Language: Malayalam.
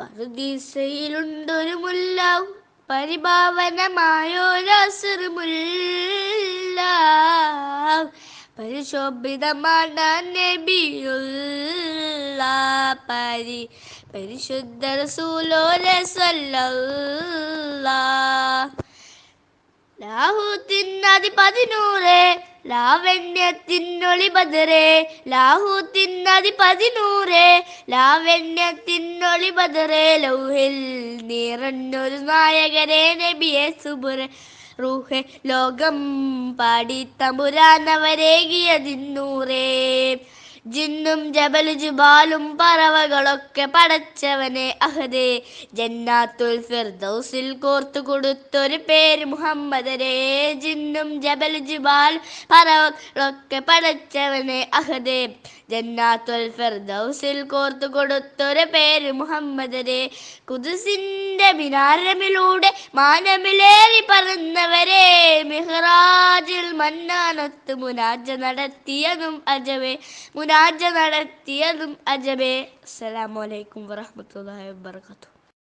പറുദീസയിലുണ്ടൊരു മുല്ല പരിഭാവനമായൊരസുറുമുല്ല പരിശോഭിതമാണ് പരി പരിശുദ്ധ റസൂലോലെ സ്വല്ലല്ലാ ലാഹൂത്തിനതി പതിനൂറ് ലാവണ്യത്തിനൊളി ബദറേ ലാഹൂത്തിനതി പതിനൂറ് ലാവണ്യത്തിനൊളി ബദറേ ലൗഹിൽ നിറഞ്ഞൊരു നായകരെ നബിയെ സുബുറെ റൂഹെ ലോകം പാടി തമ്പുരാനവരേകിയതിന്നൂറേ. ജിന്നും ജബലുജുബാലും പറവകളൊക്കെ പടച്ചവനെ അഹദേ. ജന്നാത്തുൽ ഫിർദൗസിൽ കോർത്തു കൊടുത്തൊരു പേര് മുഹമ്മദരേ ജിന്നും ജബൽ ജുബാൽ പറവകളൊക്കെ പടച്ചവനെ അഹദേ. ജന്നാത്തുൽ ഫിർദൗസിൽ കോർത്തു കൊടുത്തൊരു പേര് മുഹമ്മദരേ കുതുസിന്റെ മിനാരമിലൂടെ മാനമിലേറി മിഹ്റാജിൽ മന്നാനത്ത് മുനാജ നടത്തിയതും അജവേ മുനാജ നടത്തിയതും അജവേ അസ്സലാമു അലൈക്കും വറഹ്മത്തുള്ളാഹി വബറകാതുഹു.